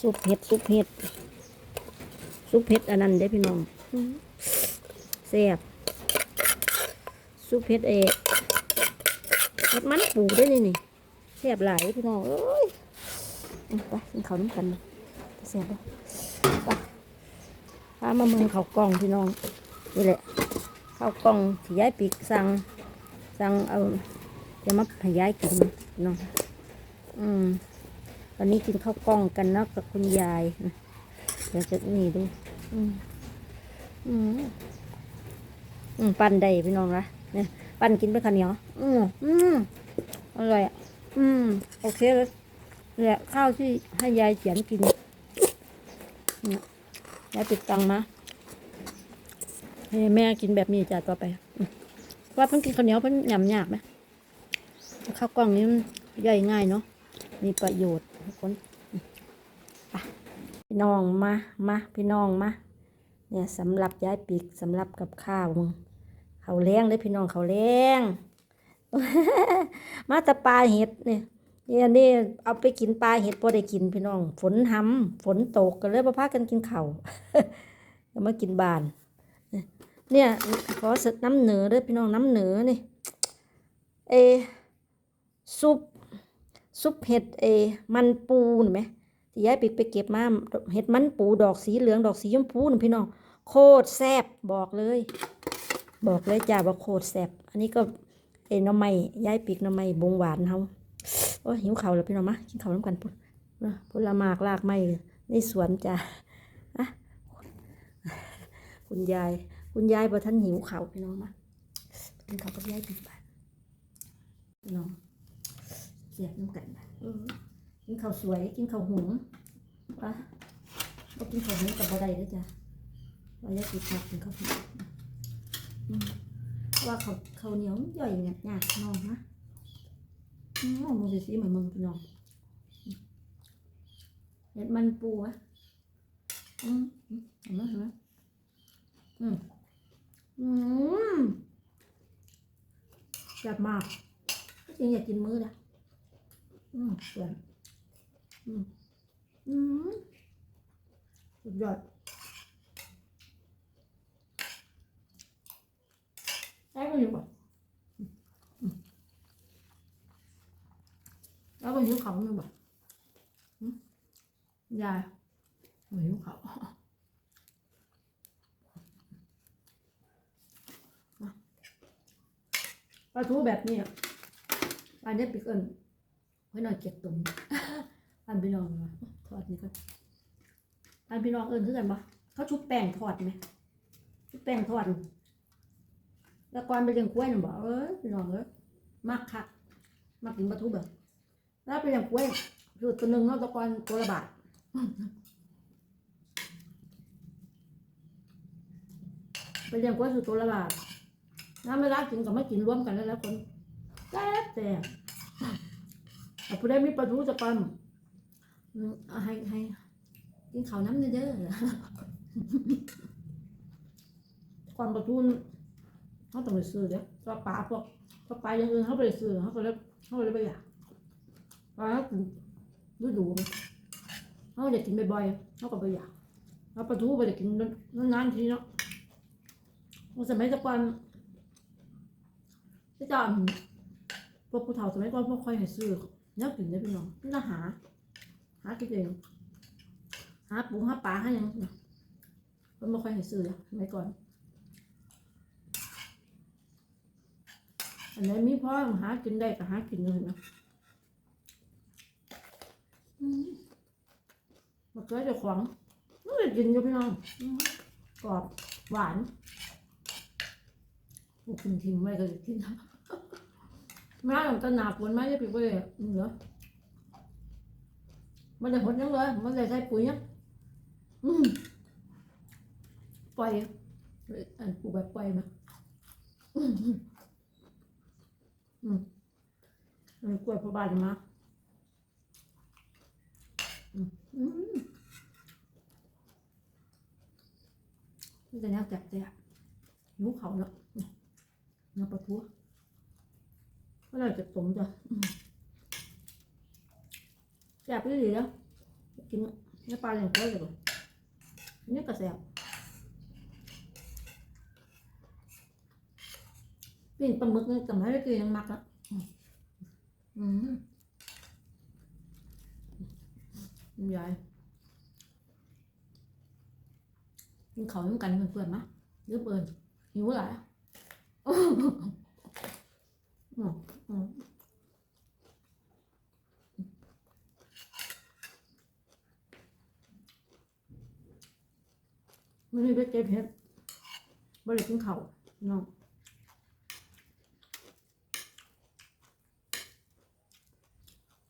ซุปเห็ดซุปเห็ดซุปเห็ดอันนั้นเด้พี่น้องอื้อแซ่บซุปเห็ดเอกเห็ดมันปูได้นี่นี่แซ่บหลายพี่น้องเอ้ยอืมไปกินข้าวน้ำกันแซ่บบ่ไปพามาเมืองเขาวกล่องพี่น้องนี่แหละข้าวกล่องที่ย้ายปีกสั่งสั่งเอาจะมาให้ย้ายกินพี่น้องอืม วันนี้กินข้าวกล้องกันเนาะกับคุณยายเดี๋ยวจะนี่ดู อืมอืมอืมปั้นได้พี่น้องนะเนี่ยปั้นกินไปข้าวเหนียวอืมอืมอร่อยอะอืมโอเคเลยเนี่ยข้าวที่ให้ยายเขียนกินเนี่ยยายติดตังมาให้แม่กินแบบนี้จ้ะต่อไปอว่าเพิ่งกินข้าวเหนียวเพิ่งยำยากไหมข้าวกล้องนี้มันย่อยง่ายเนาะมีประโยชน์ ทุกคนพี่น้องมา มา พี่น้องมา เนี่ยสำหรับย้ายปีกสำหรับกับข้าวมึงเขาแรงเลยพี่น้องเขาแรงมาต่ปลาเห็ดเนี่ยเนี่ยนี่เอาไปกินปลาเห็ดพอได้กินพี่น้อง ฝนหำฝนตกกันเลยมาพากันกินเขา่าวเดี๋ยวมากินบาน เนี่ยขอสน้ำเหนือเด้อพี่น้องน้ำเหนือนี่เอซุป ซุปเห็ดเอมันปูนไหมที่ยายไปไปเก็บมาเห็ดมันปูดอกสีเหลืองดอกสีชมพูนพี่น้องโคตรแซ่บบอกเลย บอกเลยจ้าว่าโคตรแซ่บอันนี้ก็เอ็นน้ำไม้ยายปีกน้ำไม้บงหวานเฮาโอ้หิวเข่าวแล้วพี่น้องมากินข้าวน้ำกันพุ่นผลหมากลากไม้ในสวนจ้าอะคุณยาย คุณยายบ่ท่านหิวข้าวพี่น้องมากินข้าวกับยายปีกบ้านพี่น้อง สียบน้ำกันนะเออกินข้าวสวย กินข้าวหุงวะก็กินข้าวหุงกับบ่ได้เด้อจ้ะว่าอยากกินข้าวกินข้าวหุงอืมว่าข้าวข้าวเหนียวย่อยหยาดหยาดน้องนะอืมมึงจะสีเหมือนมึงพี่น้องอืมเห็ดมันปูอะอืมอืมเห็นไหมเห็นไหมอืมอืมแซ่บมากจริงอยากกินมื้อละ อืมสวยอืมอืมสุดยอดได้ก็อยู่บ่อืมแล้วก็หิวเขาหนึ่งบ่อืมยายบ่หิวเขามาปลาทูแบบนี้อะปลาเนี้ยปิกเอิญ ไว้หน่อยเก็บตุ่มอันพี่น้องมาทอดนี่ก็อันพี่น้องเอิญคือกันปะเขาชุบแป้งทอดไหมชุบแป้งทอดแล้วก่อนไปเลี้ยงกล้วยน่ะบอกเอ้ยพี่น้องเอ้ยมักคักมักกินปลาทูแบบแล้วไปเลี้ยงกล้วยคือตัวหนึ่งเนาะตะกอนตัวละบาทไปเลี้ยงกล้วยคือตัวละบาทน้ำไม่รักกินกับไม่กินร่วมกันแล้วแล้วคนแซ่บแซ่บ ผู้ใดมีปลาทูจะปันอืมเอาให้ให้กินข้าวน้ำเยอะๆก่อนปลาทูเขาต้องไปซื้อเด้อตัวปลาพวกตัวปลาอย่างอื่นเขาไปซื้อเขาก็เลยเขาก็เลยไม่อยากปลาเขากินฤดูมันเขาอยากกินบ่อยๆเขาก็ไม่อยากแล้วปลาทูไปอยากกินนานๆทีเนาะว่าสมัยแตะก่อนที่จอนพวกผู้เฒ่าสมัยก่อนพวกคอยให้ซื้อ นักกินได้พี่น้องนี่ละหา หากินเองหาปูหาปลาหายังนะมันไม่ค่อยให้ซื้อแล้วสมัยก่อน อันไหนมีพ่อหากินได้ก็หากินเลยนะมมาเกิดจะขวางไม่ได้กินอยู่พี่น้องกรอบหวานกกินทิ้งไว้ก็จะกินนะ มาหลังตะหนาฝนไมาจะไปเว้ยเหลือมันได้ผลยังเลยมันได้ใช้ปุ๋ยยังอืมปล่อยอันปลูกแบบปล่อยมาอืมอืมกล้วยพอบานมาอืมอืมนี่จะแนวแจกแจกหิวเขาเนาะเนาะปลาทู เมื่อไหรจะสมจ้ะแซ่บดีแล้วกินเนี่ปลาอย่างก้อยเลยนี่กระแสบปิ้งปลาหมึกนี่จำให้ได้กินยังมักอะอืมอืมยายกินเข้าวน้ำกันเพื่อนๆมะเยอะเปินหิวหลาย อืมอืมมันมีเบ็ดเจ็บเฮ็ดบ่ได้กินข้าวน้อง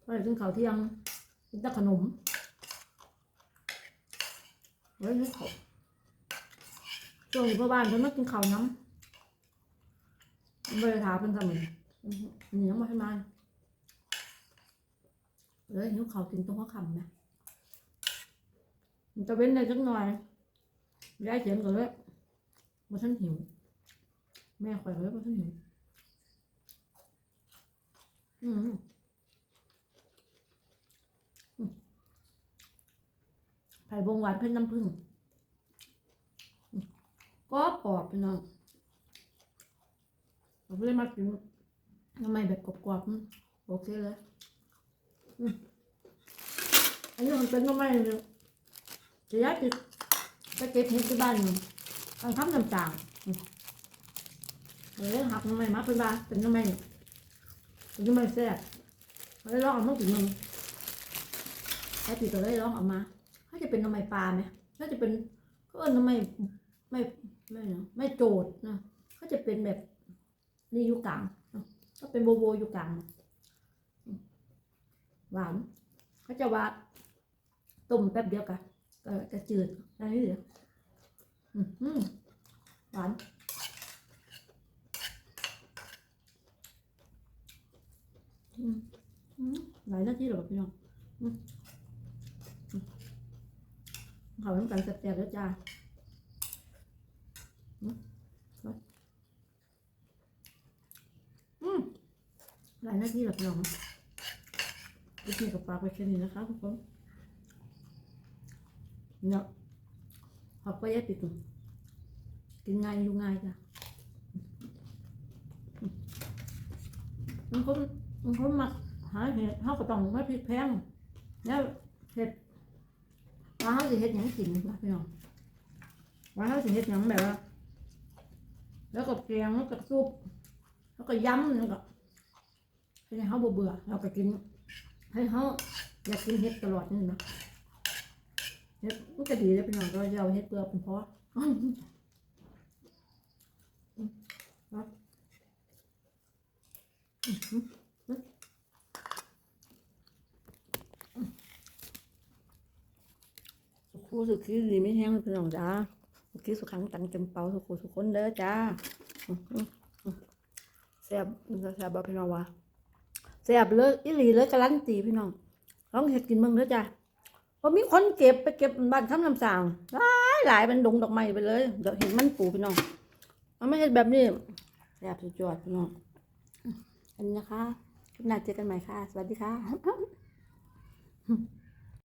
บ่ได้กินข้าที่ยังกินแต่ขนมบ่ได้กินข้าช่วงนี้พ่อบ้านเพิ่นมากินเขาน้ำบ่ได้ถาเพิ่นซ้ำนี่ อื้อหือนี่ยังบ่ให้มาเลยหิวเขากินตรงหัวคำนะมันจะเว้นได้จักหน่อยย้ายเขียนก็เลยมาฉันหิว แม่คอยเลยมาฉันหิว อืมไผ่บงหวานเพิ่นน้ำผึ้งก็ปอบพี่น้องผมเลยมากิน ทำไมแบบกรอบๆโอเคเลยอันนี้มันเป็นทำไมเนี่ยจะยากติดไปเก็บเห็ดที่บ้านนี่ทางทำน้ำจางอืมเลยหักทำไมมาเป็นบ้านเป็นทำไมเป็นทำไมแซ่บเลยลองเอามาถึงมึงไอ้ตีตัวเลยลองเอามาเขาจะเป็นทำไมปลาไหมเขาจะเป็นก็เอิ้นทำไมไม่ไม่เนาะไม่โจดนะเขาจะเป็นแบบนี่อยู่กลาง ก็เป็นโบโบอยู่กลางหวานเขาจะว่าต้มแป๊บเดียวกันก็จะจืดอะไรเหลืออืมหวานหลายนาทีหรอพี่น้องอืมอืมเขาต้องการแซ่บๆแล้วจ้าอืมอืม หลายนาทีหรอพี่น้องวิธีกับปลาไปแค่นี้นะคะทุกคนเนาะ học qua giá tiệc กินง่ายอยู่ง่ายจ้ะมันคนมันคนมักหาเห็ดเขาก็ต้องมาพริกแพงแล้วเห็ดว่าเขาสิเห็ดยังกินนะพี่น้องว่าเขาสิเห็ดยังแบบว่าแล้วก็แกงแล้วก็ซุปแล้วก็ยำแล้วก็ ให้เขาเบื่อเราก็กิน ให้เขาอยากกินเห็ดตลอดนี่นะเฮ็ดมันก็ดีเลยพี่น้องก็จะเอาเฮ็ดเปลือกเป็นเพราะสุขูสุขีดีไม่แห้งเลยพี่น้องจ้าสุขีสุขังตังจำเปาสุขูสุขคนเด้อจ้าแซ่บแซ่บบ่พี่น้องวะ ซ่บเลยอิหลีเลยการันตีพี่น้องลองเห็ดกินเมืองเด้อจ้ะพอมีคนเก็บไปเก็บบ้านคำลำสางหลายหลายเป็นดงดอกไม้ไปเลยเดี๋ยวเห็นมันปูพี่น้องมันไม่เห็นแบบนี้แซ่บสุดยอดพี่น้องอันนี้นะคะคลิปหน้าเจอกันใหม่ค่ะ สวัสดีค่ะ